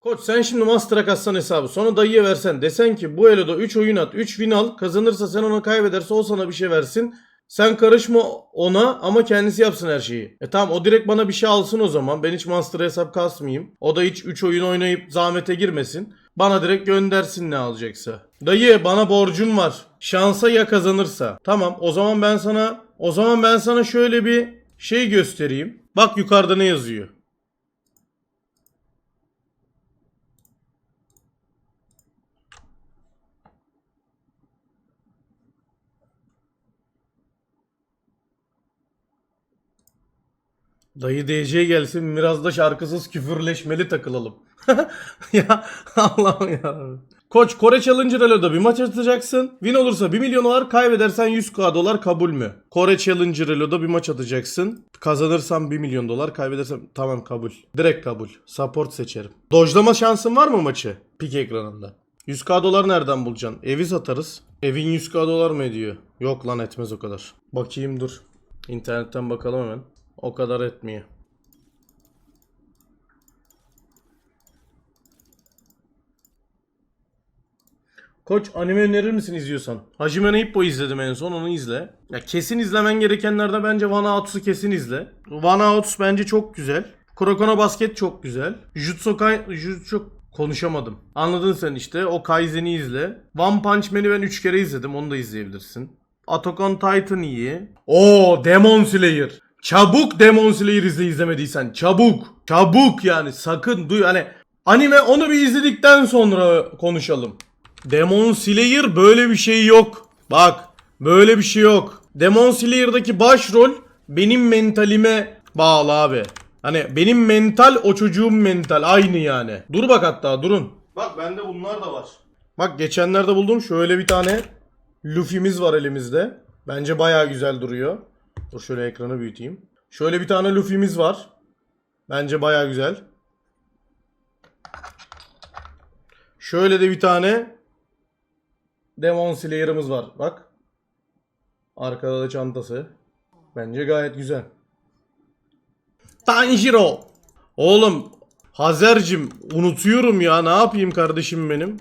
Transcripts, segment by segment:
Koç sen şimdi master'a katsan hesabı sonra dayıya versen desen ki bu eloda 3 oyun at 3 win al kazanırsa sen ona kaybederse o sana bir şey versin. Sen karışma ona ama kendisi yapsın her şeyi. E tamam o direkt bana bir şey alsın o zaman. Ben hiç master'a hesap kasmayayım. O da hiç 3 oyun oynayıp zahmete girmesin. Bana direkt göndersin ne alacaksa. Dayı bana borcum var. Şansa ya kazanırsa. Tamam o zaman ben sana o zaman ben sana şöyle bir şey göstereyim. Bak yukarıda ne yazıyor. Dayı DC gelsin biraz da şarkısız küfürleşmeli takılalım. ya Allah'ım ya. Koç Kore Challenger Elo'da bir maç atacaksın. Win olursa 1 milyon dolar, kaybedersen 100k dolar kabul mü? Kore Challenger Elo'da bir maç atacaksın. Kazanırsam 1 milyon dolar, kaybedersem tamam kabul. Direkt kabul. Support seçerim. Dojlama şansın var mı maçı? Pik ekranında. 100k dolar nereden bulacaksın? Evi satarız. Evin 100k dolar mı ediyor? Yok lan etmez o kadar. Bakayım dur. İnternetten bakalım hemen. O kadar etmiyor. Koç anime önerir misin izliyorsan? Hajime no Ippo izledim en son onu izle. Ya kesin izlemen gerekenlerde bence One Outs'u kesin izle. One Outs bence çok güzel. Kuroko no Basket çok güzel. Jutsu Kai... Jutsu konuşamadım. Anladın sen işte. O Kaizen'i izle. One Punch Man'i ben 3 kere izledim. Onu da izleyebilirsin. Attack Titan iyi. Oo Demon Slayer. Çabuk Demon Slayer izle izlemediysen. Çabuk. Çabuk yani sakın duy hani anime onu bir izledikten sonra konuşalım. Demon Slayer böyle bir şey yok. Bak böyle bir şey yok. Demon Slayer'daki başrol benim mentalime bağlı abi. Hani benim mental o çocuğun mental aynı yani. Dur bak hatta durun. Bak bende bunlar da var. Bak geçenlerde buldum şöyle bir tane Luffy'miz var elimizde. Bence bayağı güzel duruyor. Dur şöyle ekranı büyüteyim. Şöyle bir tane Luffy'miz var. Bence bayağı güzel. Şöyle de bir tane Demon Slayer'ımız var. Bak. Arkada da çantası. Bence gayet güzel. Tanjiro. Oğlum Hazercim unutuyorum ya ne yapayım kardeşim benim.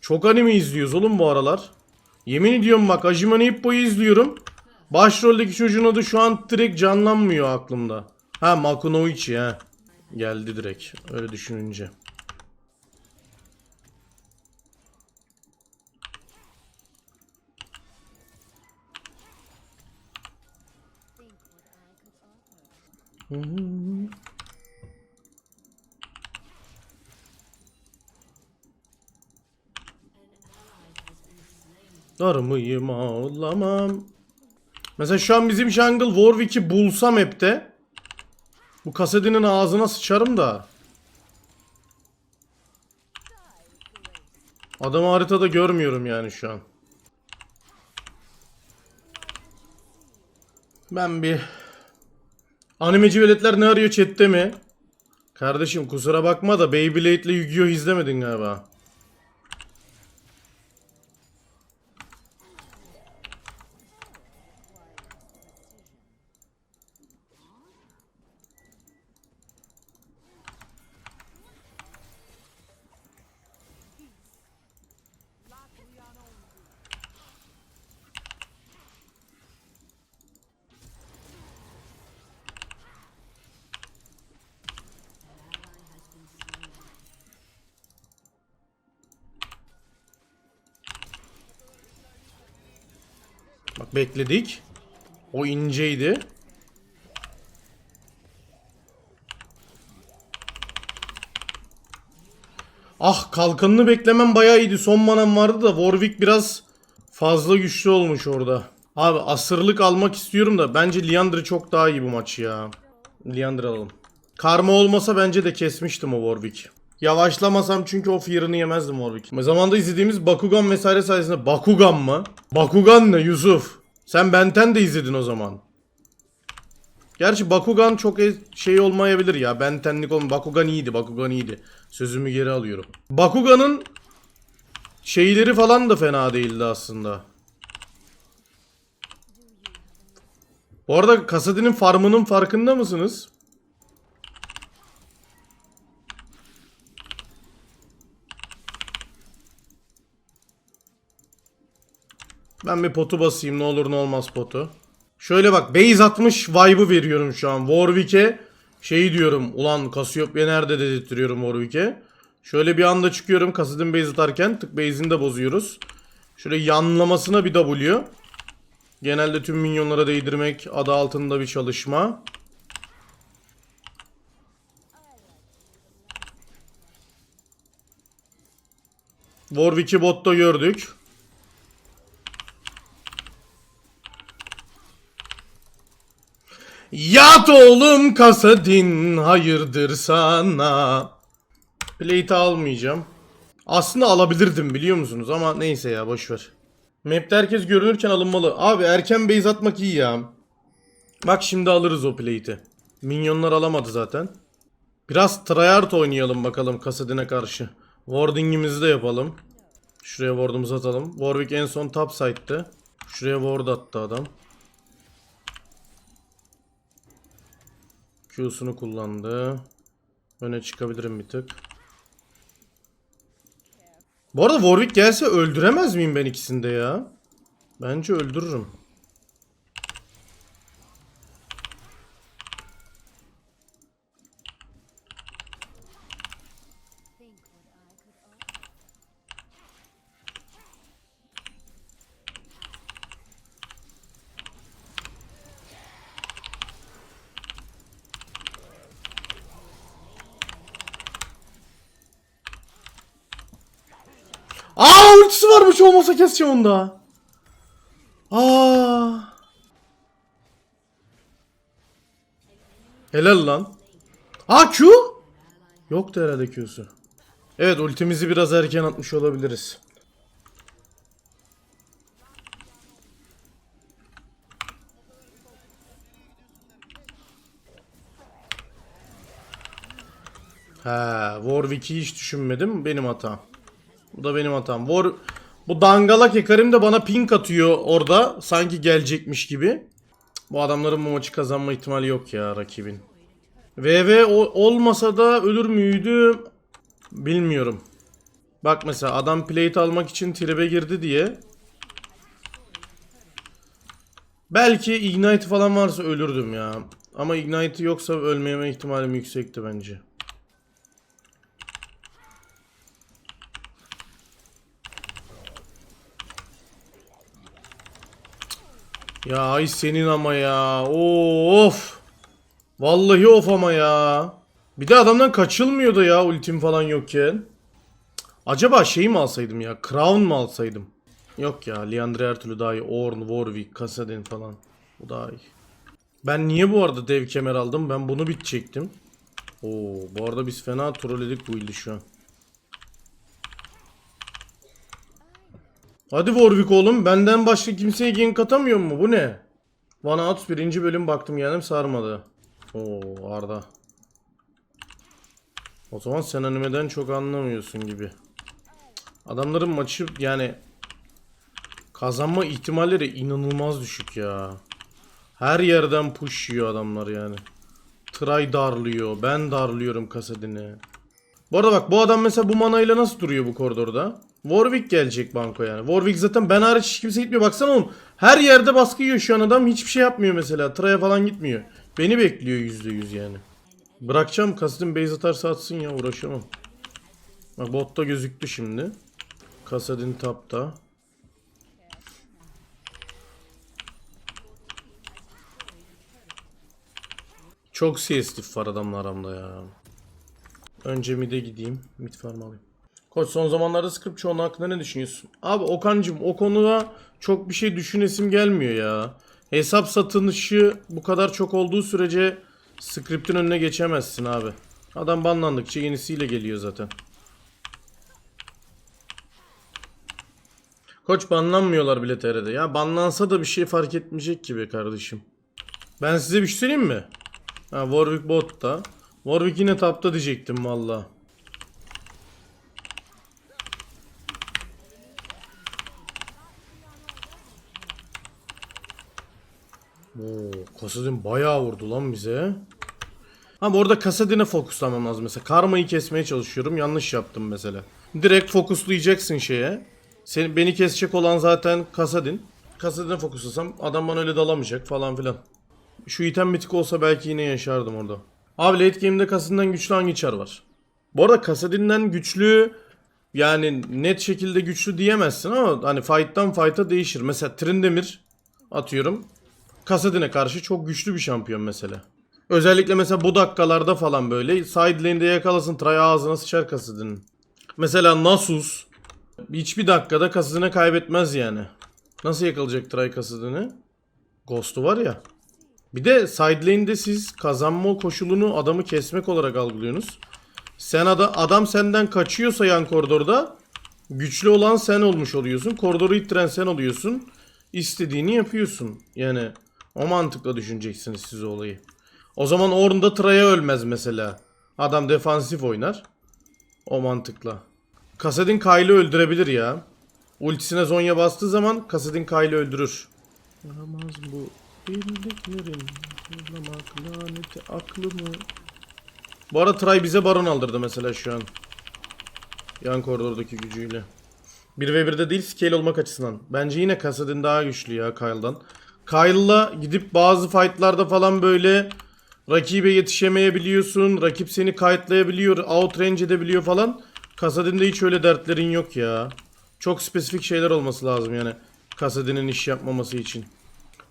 Çok anime izliyoruz oğlum bu aralar. Yemin ediyorum bak Hajime no Ippo'yu izliyorum. Başroldeki çocuğun adı şu an direkt canlanmıyor aklımda. Ha Makunoichi ha. Geldi direkt öyle düşününce. Darmıyım ağlamam. Mesela şu an bizim jungle Warwick'i bulsam hepte. Bu kasetinin ağzına sıçarım da. Adamı haritada görmüyorum yani şu an. Ben bir... Animeci veletler ne arıyor chatte mi? Kardeşim kusura bakma da Beyblade'le Yu-Gi-Oh izlemedin galiba. Bak bekledik. O inceydi. Ah kalkanını beklemem bayağı iyiydi. Son manam vardı da Warwick biraz fazla güçlü olmuş orada. Abi asırlık almak istiyorum da bence Liandry çok daha iyi bu maçı ya. Liandry alalım. Karma olmasa bence de kesmiştim o Warwick. Yavaşlamasam çünkü o fear'ını yemezdim Warwick. Zamanda izlediğimiz Bakugan vesaire sayesinde Bakugan mı? Bakugan ne Yusuf? Sen Benten de izledin o zaman. Gerçi Bakugan çok e- şey olmayabilir ya. Bentenlik olma. Bakugan iyiydi. Bakugan iyiydi. Sözümü geri alıyorum. Bakugan'ın şeyleri falan da fena değildi aslında. Bu arada Kasadi'nin farmının farkında mısınız? Ben bir potu basayım ne olur ne olmaz potu. Şöyle bak base atmış vibe'ı veriyorum şu an. Warwick'e şeyi diyorum. Ulan Cassiopeia nerede dedirtiyorum Warwick'e. Şöyle bir anda çıkıyorum Kassadin base atarken tık base'ini de bozuyoruz. Şöyle yanlamasına bir W. Genelde tüm minyonlara değdirmek adı altında bir çalışma. Warwick'i botta gördük. Yat oğlum kasadin hayırdır sana. Plate almayacağım. Aslında alabilirdim biliyor musunuz ama neyse ya boşver. Map'te herkes görünürken alınmalı. Abi erken base atmak iyi ya. Bak şimdi alırız o plate'i. Minyonlar alamadı zaten. Biraz tryhard oynayalım bakalım Kasadin'e karşı. Warding'imizi de yapalım. Şuraya ward'umuzu atalım. Warwick en son top side'dı. Şuraya ward attı adam. Q'sunu kullandı. Öne çıkabilirim bir tık. Bu arada Warwick gelse öldüremez miyim ben ikisini de ya? Bence öldürürüm. Aa ultisi varmış olmasa keseceğim onu da. Aa. Helal lan. Aa Q? Yoktu herhalde Q'su. Evet ultimizi biraz erken atmış olabiliriz. He, Warwick'i hiç düşünmedim. Benim hatam. Bu da benim hatam. War bu dangalak Hekarim de bana pink atıyor orada. Sanki gelecekmiş gibi. Bu adamların bu maçı kazanma ihtimali yok ya rakibin. VV olmasa da ölür müydü? Bilmiyorum. Bak mesela adam plate almak için tribe girdi diye. Belki ignite falan varsa ölürdüm ya. Ama ignite yoksa ölmeme ihtimalim yüksekti bence. Ya ay senin ama ya. Of. Vallahi of ama ya. Bir de adamdan kaçılmıyordu ya ultim falan yokken. Acaba şeyi mi alsaydım ya? Crown mu alsaydım? Yok ya. Liandry her türlü daha iyi. Ornn, Warwick, Kassadin falan. Bu daha iyi. Ben niye bu arada dev kemer aldım? Ben bunu bitecektim. Oo, bu arada biz fena trolledik bu ildi şu an. Hadi Warwick oğlum benden başka kimseye gank atamıyor mu? Bu ne? One Out birinci bölüm baktım geldim sarmadı. Oo Arda. O zaman sen animeden çok anlamıyorsun gibi. Adamların maçı yani kazanma ihtimalleri inanılmaz düşük ya. Her yerden push yiyor adamlar yani. Try darlıyor. Ben darlıyorum kasedini. Bu arada bak bu adam mesela bu manayla nasıl duruyor bu koridorda? Warwick gelecek banko yani. Warwick zaten ben hariç hiç kimse gitmiyor. Baksana oğlum. Her yerde baskı yiyor şu an adam. Hiçbir şey yapmıyor mesela. Traya falan gitmiyor. Beni bekliyor %100 yani. Bırakacağım Kasadin base atarsa atsın ya uğraşamam. Bak botta gözüktü şimdi. Kasadin tapta. Çok CS'tif var adamla aramda ya. Önce mid'e gideyim. Mid farm alayım. Koç son zamanlarda script çoğunluğu hakkında ne düşünüyorsun? Abi Okan'cım o konuda çok bir şey düşünesim gelmiyor ya. Hesap satılışı bu kadar çok olduğu sürece script'in önüne geçemezsin abi. Adam banlandıkça yenisiyle geliyor zaten. Koç banlanmıyorlar bile TR'de. Ya banlansa da bir şey fark etmeyecek gibi kardeşim. Ben size bir şey söyleyeyim mi? Ha Warwick botta. Warwick yine tapta diyecektim valla. Oo, Kasadin bayağı vurdu lan bize. Ama orada Kasadin'e fokuslamam lazım mesela. Karma'yı kesmeye çalışıyorum. Yanlış yaptım mesela. Direkt fokuslayacaksın şeye. Seni, beni kesecek olan zaten Kasadin. Kasadin'e fokuslasam adam bana öyle dalamayacak falan filan. Şu item mitik olsa belki yine yaşardım orada. Abi late game'de Kasadin'den güçlü hangi çar var? Bu arada Kasadin'den güçlü yani net şekilde güçlü diyemezsin ama hani fight'tan fight'a değişir. Mesela Trindemir atıyorum. Kasadin'e karşı çok güçlü bir şampiyon mesela. Özellikle mesela bu dakikalarda falan böyle side lane'de yakalasın try ağzına sıçar Kasadin'in. Mesela Nasus hiçbir dakikada Kasadin'e kaybetmez yani. Nasıl yakalayacak try Kasadin'i? Ghost'u var ya. Bir de side siz kazanma koşulunu adamı kesmek olarak algılıyorsunuz. Sen ada, adam senden kaçıyorsa yan koridorda güçlü olan sen olmuş oluyorsun. Koridoru ittiren sen oluyorsun. İstediğini yapıyorsun. Yani o mantıkla düşüneceksiniz siz olayı. O zaman Ornn'da Traya ölmez mesela. Adam defansif oynar. O mantıkla. Kasadin Kyle'ı öldürebilir ya. Ultisine Zonya bastığı zaman Kasadin Kyle'ı öldürür. Yaramaz bu bildiklerim. Zorlamak laneti aklımı. Bu arada Tray bize baron aldırdı mesela şu an. Yan koridordaki gücüyle. 1v1'de değil scale olmak açısından. Bence yine Kassadin daha güçlü ya Kyle'dan. Kyle'la gidip bazı fightlarda falan böyle rakibe yetişemeyebiliyorsun. Rakip seni kayıtlayabiliyor, outrange edebiliyor falan. Kassadin'de hiç öyle dertlerin yok ya. Çok spesifik şeyler olması lazım yani. Kassadin'in iş yapmaması için.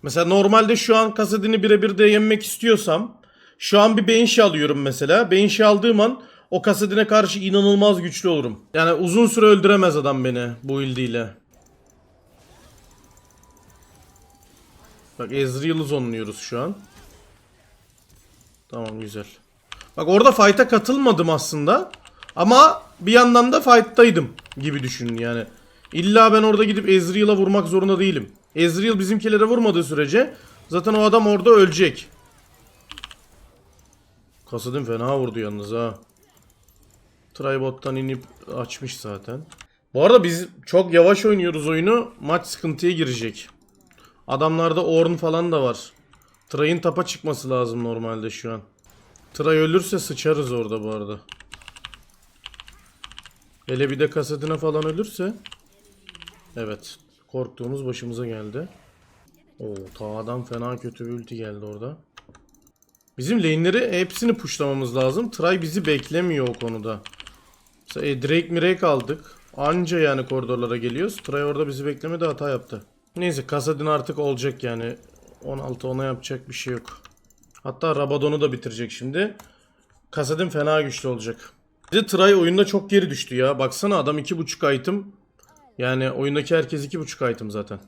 Mesela normalde şu an Kassadin'i birebir de yenmek istiyorsam şu an bir Banshee alıyorum mesela. Banshee aldığım an o Kassadin'e karşı inanılmaz güçlü olurum. Yani uzun süre öldüremez adam beni bu ildiyle. Bak Ezreal'ı zonluyoruz şu an. Tamam güzel. Bak orada fight'a katılmadım aslında. Ama bir yandan da fight'taydım gibi düşünün yani. İlla ben orada gidip Ezreal'a vurmak zorunda değilim. Ezreal bizimkilere vurmadığı sürece zaten o adam orada ölecek. Kasadin fena vurdu yalnız ha. Tribot'tan inip açmış zaten. Bu arada biz çok yavaş oynuyoruz oyunu. Maç sıkıntıya girecek. Adamlarda Ornn falan da var. Tray'ın tapa çıkması lazım normalde şu an. Tray ölürse sıçarız orada bu arada. Hele bir de kasetine falan ölürse. Evet. Korktuğumuz başımıza geldi. Oo tağdan fena kötü bir ulti geldi orada. Bizim lane'leri hepsini pushlamamız lazım. Try bizi beklemiyor o konuda. Mesela e, Drake Mirake aldık. Anca yani koridorlara geliyoruz. Try orada bizi beklemedi hata yaptı. Neyse Kasadin artık olacak yani. 16 ona yapacak bir şey yok. Hatta Rabadon'u da bitirecek şimdi. Kasadin fena güçlü olacak. Bir de Try oyunda çok geri düştü ya. Baksana adam 2.5 item. Yani oyundaki herkes 2.5 item zaten.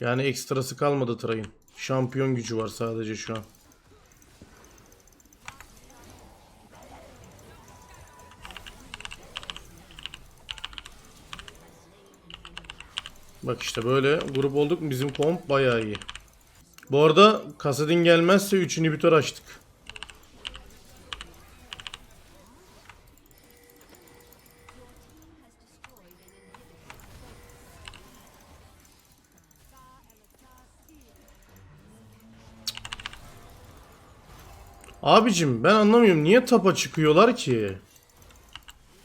Yani ekstrası kalmadı Try'ın. Şampiyon gücü var sadece şu an. Bak işte böyle grup olduk bizim komp bayağı iyi. Bu arada Kasadin gelmezse 3 inhibitor açtık. Abicim ben anlamıyorum niye tapa çıkıyorlar ki?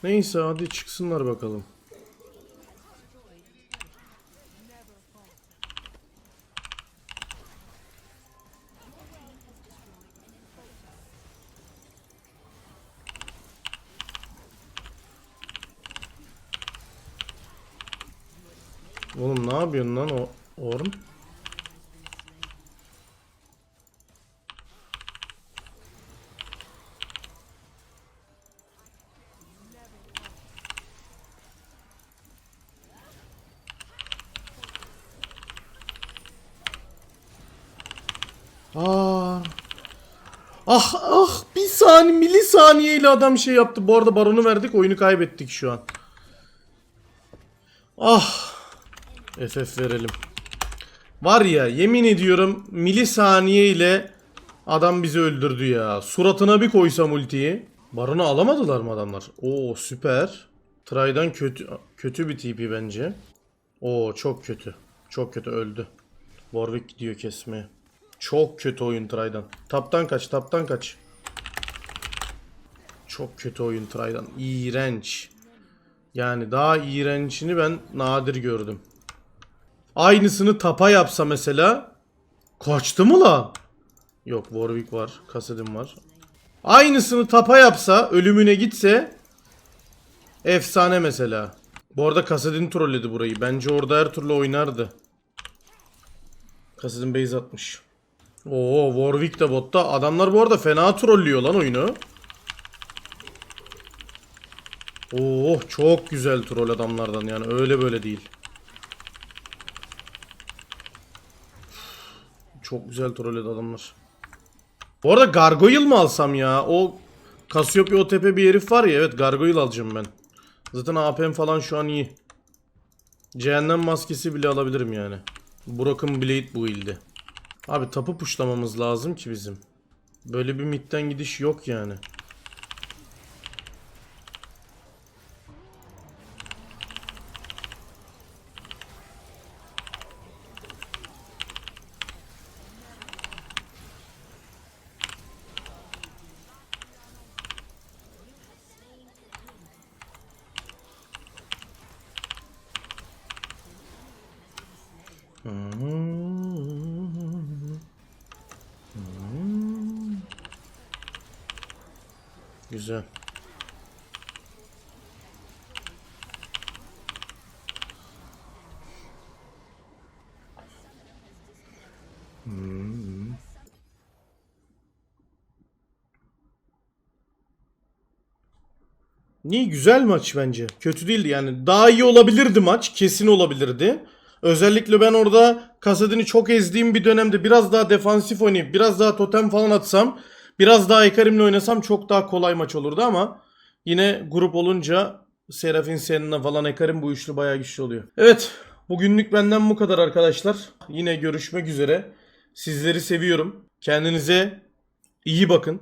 Neyse hadi çıksınlar bakalım. Oğlum ne yapıyorsun lan o Orm? Aa. Ah ah bir saniye milisaniyeyle adam şey yaptı. Bu arada baronu verdik oyunu kaybettik şu an. Ah. FF verelim. Var ya yemin ediyorum milisaniye ile adam bizi öldürdü ya. Suratına bir koysam ultiyi. Baronu alamadılar mı adamlar? Oo süper. Try'dan kötü kötü bir TP bence. Oo çok kötü. Çok kötü öldü. Warwick gidiyor kesmeye. Çok kötü oyun Try'dan. Taptan kaç, taptan kaç. Çok kötü oyun Try'dan. İğrenç. Yani daha iğrençini ben nadir gördüm. Aynısını tapa yapsa mesela. Kaçtı mı la? Yok Warwick var. Kasedim var. Aynısını tapa yapsa ölümüne gitse efsane mesela. Bu arada Kasedin trolledi burayı. Bence orada her türlü oynardı. Kasedin base atmış. Oo Warwick de botta. Adamlar bu arada fena trollüyor lan oyunu. Oo çok güzel troll adamlardan yani öyle böyle değil. Çok güzel trolledi adamlar. Bu arada Gargoyle mı alsam ya? O Cassiopeia OTP bir herif var ya evet Gargoyle alacağım ben. Zaten AP'm falan şu an iyi. Cehennem maskesi bile alabilirim yani. Broken Blade bu ildi. Abi tapı puşlamamız lazım ki bizim. Böyle bir midden gidiş yok yani. Güzel. Niye güzel maç bence. Kötü değildi yani. Daha iyi olabilirdi maç. Kesin olabilirdi. Özellikle ben orada Kasadin'i çok ezdiğim bir dönemde biraz daha defansif oynayıp biraz daha totem falan atsam biraz daha Ekarim'le oynasam çok daha kolay maç olurdu ama yine grup olunca Serafin Senna falan Ekarim bu üçlü bayağı güçlü oluyor. Evet bugünlük benden bu kadar arkadaşlar. Yine görüşmek üzere. Sizleri seviyorum. Kendinize iyi bakın.